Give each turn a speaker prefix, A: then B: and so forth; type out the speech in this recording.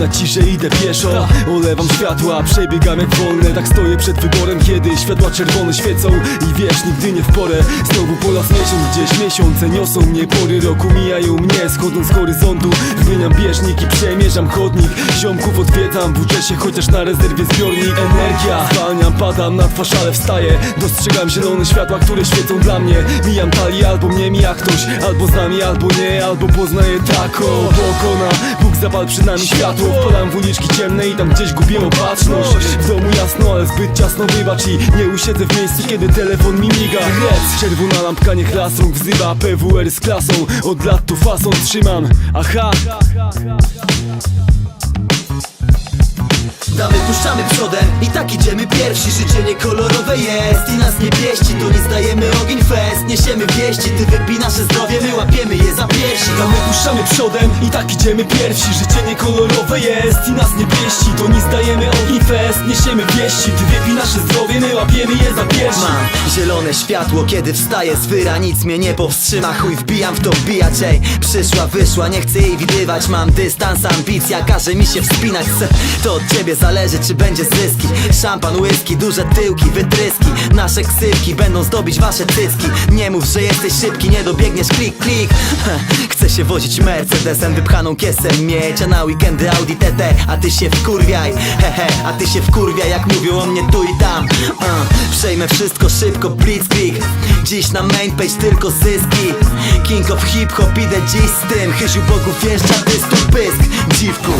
A: na ciszę idę pieszo. Olewam światła, przebiegam jak wolne. Tak stoję przed wyborem, kiedy światła czerwone świecą. I wiesz, nigdy nie w porę. Znowu po las miesiąc, gdzieś miesiące niosą mnie. Pory roku mijają mnie, schodząc z horyzontu. Wymieniam bieżnik i przemierzam chodnik. Ziomków odwiedzam, włóczę się chociaż na rezerwie zbiornik. Energia, zwalniam, padam na twarz, ale wstaję. Dostrzegam zielone światła, które świecą dla mnie. Mijam talię, albo mnie mija ktoś Albo z nami, albo nie, albo poznaję tako Pokona, zapal przed nami światło. Wpadam w uliczki ciemne i tam gdzieś gubię opatrzność. W domu jasno, ale zbyt ciasno wybacz I nie usiedzę w miejscu, kiedy telefon mi miga. Rec, czerwona lampka niech lasą wzywa. PWR z klasą, od lat tu fason trzymam. Aha,
B: Damy puszczamy przodem i tak idziemy pierwsi. Życie niekolorowe jest i nas nie pieści. To nie zdajemy ogień fest, niesiemy wieści Ty wypij nasze zdrowie, my łapiemy je za piersi
A: a my puszczamy przodem i tak idziemy pierwsi Życie niekolorowe jest i nas nie pieści To nie zdajemy ogień fest, niesiemy wieści. Ty wypij nasze zdrowie, my łapiemy je za piersi.
B: Mam zielone światło, kiedy wstaję z wyra Nic mnie nie powstrzyma, chuj wbijam w to wbijać Ej, przyszła, wyszła, nie chcę jej widywać. Mam dystans, ambicja, każe mi się wspinać. To od ciebie zależy, czy będzie zyski. Szampan, whisky, duże tyłki, wytryski Nasze ksywki będą zdobić wasze cycki. Nie mów, że jesteś szybki, nie dobiegniesz. Klik, klik. Chcę się wozić Mercedesem, wypchaną kiesem. Mieć A na weekendy Audi TT, a ty się wkurwiaj. Hehe, a ty się wkurwiaj, jak mówią o mnie tu i tam. Uh, Przejmę wszystko szybko, blitzkrieg Dziś na main page tylko zyski. King of hip hop, idę dziś z tym. Chyziu Bogu wjeżdża dysku pysk. Dziwku